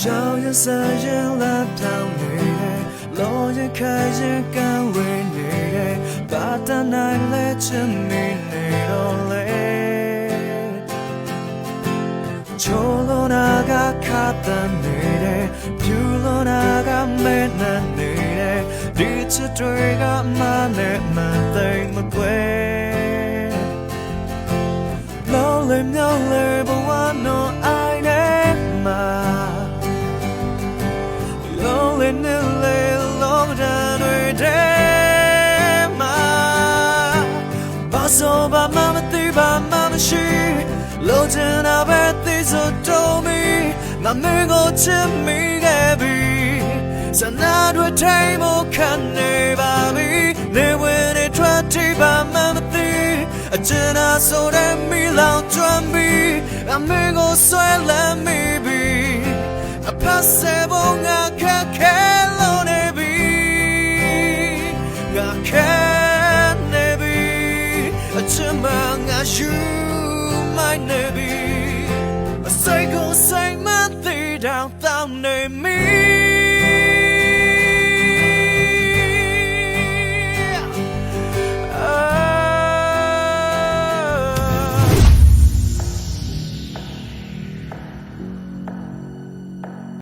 ရှောင်းရစားရင်လာတောင်းနေတယ်လောရခိုင်ရင်ကံဝေးနေတယ်ဘာတနိုင်လဲချင်နေနေတော့လေချိုလိုနာကခါတန်နေတယ်ဖြူလိုနာကမဲနဲ့နေတယ်ဒီချစ်တွေကမနဲ့မသိမ်းမကွယ်လောလေးမြောင်းလေးဘဝနော်အိုင်နဲ့ နဲ့လေးလောဒန်တွေတဲ့မှာဘာဆိုဘာမှမသိဘာမှမရှိလိုချင်တာပဲသိဆိုတော့မီငါမင်းကိုချစ်မိခဲ့ပြီစနာတွေထိုင်ဖို့ခံနေပါပြီနေဝင်နေထွက်ထိပါမှမသိအကျဉ်းအားဆိုတဲ့မိလောင်ကျွမ်းပြီအမင်းကိုဆွဲလမ်းမိပြီအဖက်စေ မ်းမငါရှူမိုင်းနေပြီအစိတ်ကိုစိ